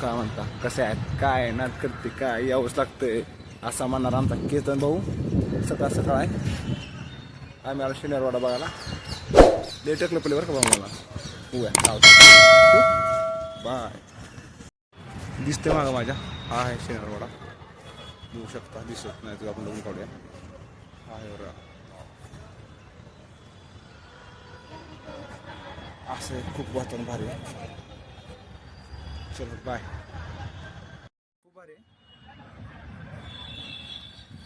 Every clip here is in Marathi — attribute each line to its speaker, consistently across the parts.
Speaker 1: काय म्हणता? कसे आहेत काय नाट करते काय? यावंच लागतंय. असा म्हणणार आमचा केतन भाऊ. सकाळ सकाळ आहे. आम्ही आलो शनिवारवाडा बघायला. लेटक टकलं पहिले बरं का भाऊ मला? उया बाय. दिसते मागं माझ्या. हा आहे शनिवारवाडा बघू शकता. दिसत नाही तर आपण बघून काढूया. हा आहे बरं. असं आहे, खूप वातावरण भारी आहे. चलो बाय.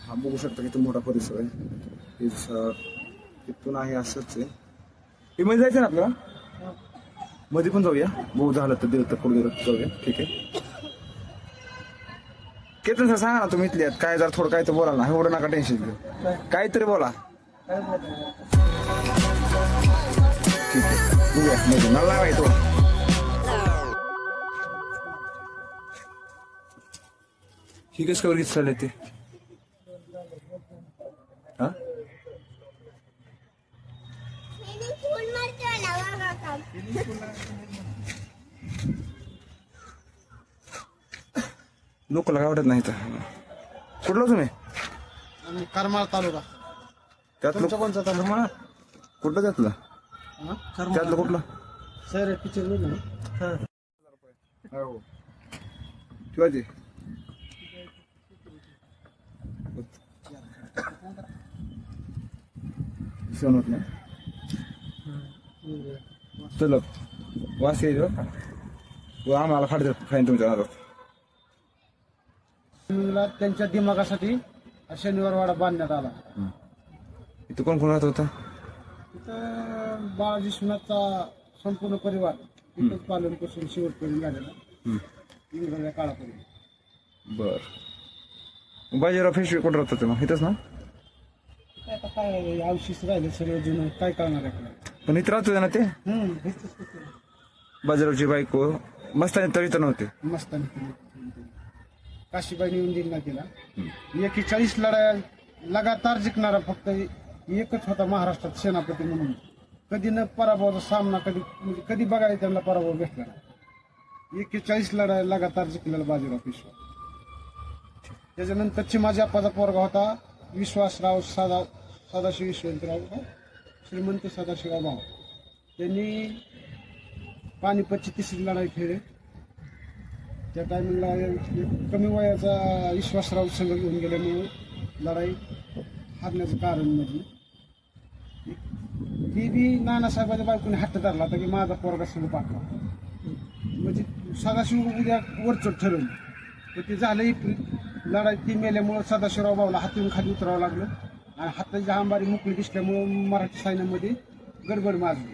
Speaker 1: हा बघू शकता किती मोठा परिसर आहे. इथं- इथून आहे असंच आहे. हे मध्ये जायचं ना आपल्याला? मध्ये पण जाऊया. बघू झालं तर दिलं तर पुढे जाऊया. ठीक आहे. केतन सर सांगा ना तुम्ही इथले आहेत. काय जर थोडं काय तर बोला ना. एवढं नका टेन्शन घेऊ. काहीतरी बोला. ठीक आहे. बघूया मला नाही ही कसं कवर घेत चालले ते? हा?
Speaker 2: ना काम
Speaker 1: लोकला काय वाटत नाही तर कुठलं तुम्ही?
Speaker 3: आणि करमाळ तालुका.
Speaker 1: त्यातलं
Speaker 3: तुमचा कोणचा तालुका?
Speaker 1: कुठलं त्यातलं?
Speaker 3: हा?
Speaker 1: त्यातलं कुठलं?
Speaker 3: सर पिक्चर बघ
Speaker 1: हो. ठेवायचे सहन होत नाही चल वास येईल व आम्हाला फाट फाईन तुमच्या नादात
Speaker 3: त्यांच्या दिमागासाठी शनिवार वाडा बांधण्यात आला
Speaker 1: इथं कोण कोण राहत होता
Speaker 3: तिथं बाळाजी सुनाचा संपूर्ण परिवार तिथंच पालन पोषण शेवटपर्यंत झालेला इंग्रजाच्या काळापर्यंत
Speaker 1: बर बाजीराव फेशवे कुठं राहत होते मग इथंच ना
Speaker 3: आता काय अवशिष राहिले सगळं जुनं काय करणार आहे आपल्याला
Speaker 1: पण इथं राहत होते ना ते?
Speaker 3: हम्म, हेच तर
Speaker 1: बाजीरावची बायको मस्तानी तर इथं नव्हते.
Speaker 3: मस्तानी केली. काशीबाईने येऊन दिला केला एकेचाळीस लढाया लगातार जिंकणारा फक्त एकच होता महाराष्ट्रात सेनापती म्हणून. कधी न पराभवाचा सामना कधी म्हणजे कधी बघायला त्यांना पराभव भेटला नाही. एकेचाळीस लढाया लगातार जिंकलेला बाजीराव पेशवा. त्याच्यानंतर चिमाजी अप्पाचा पोरगा होता विश्वासराव सदा सदाशिव यशवंतराव श्रीमंत सदाशिवराव भाऊ. त्यांनी पानिपतची तिसरी लढाई खेळली. त्या टायमिंगला कमी वयाचा विश्वासराव संघ घेऊन गेल्यामुळे लढाई हारण्याचं कारण म्हणजे. ती बी नानासाहेबाच्या बायकोने हट्ट धरला होता की माझा पोरगा संघ पाठवा. म्हणजे सदाशिव उद्या वरचोट ठरवलं. तर ते झालं लढाई ती मेल्यामुळं सदाशिवराव भाऊला हातून खाली उतरावं लागलं. आणि हाताची अंबारी मोकळी दिसल्यामुळं मराठी सैन्यामध्ये गडबड माजली.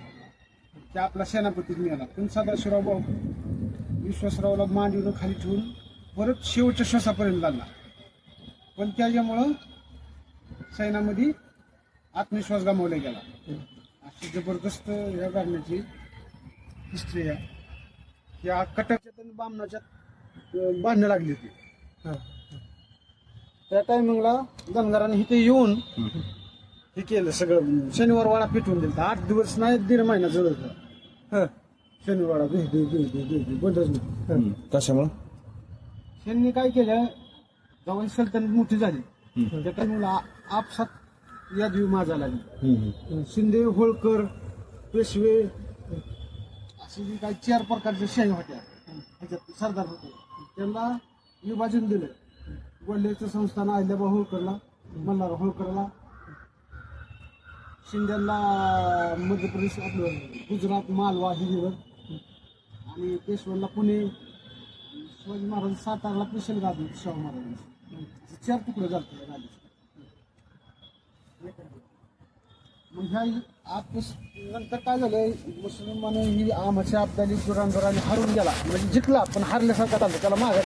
Speaker 3: त्या आपला सेनापतीच मिळाला पण सदाशिवराव भाऊ विश्वासरावला मांडीवर खाली ठेवून परत शेवटच्या श्वासापर्यंत लागला पण त्याच्यामुळं सैन्यामध्ये आत्मविश्वास गमावला गेला. अशी जबरदस्त या घडण्याची हिस्ट्री आहे. या कटकच्या बामणाच्या बांधणं लागली होती. त्या टायमिंगला धनगरांनी इथे येऊन हे केलं सगळं. शनिवार वाडा पेटवून दिला आठ दिवस नाही दीड महिना जवळ शनिवार दे दे दे दे दे दे बंदच नाही.
Speaker 1: कशामुळं?
Speaker 3: त्यांनी काय केलं? जेव्हा ही सल्तनत मोठी झाली. त्या टायमिंगला आपसात यादवी माझा लागली. शिंदे होळकर पेशवे असे जे काही चार प्रकारच्या शाही होत्या. ह्याच्यात सरदार होते. त्यांना विभाजन दिलं. वडलेचं संस्थान अहिल्याबा होळकरला मल्हार होळकरला शिंद्यांना मध्य प्रदेश आपलं गुजरात मालवा हिरीवर आणि पेशव्यांना पुणे शिवाजी महाराज सातारला पेशल गादी शाहू महाराजांनी चार तुकडे झाले गादी मग ह्या आपस नंतर काय झालं मुसलमानं ही आमच्या अब्दाली आणि हरून गेला. म्हणजे जिंकला पण हरल्यासारखा झालं त्याला माघार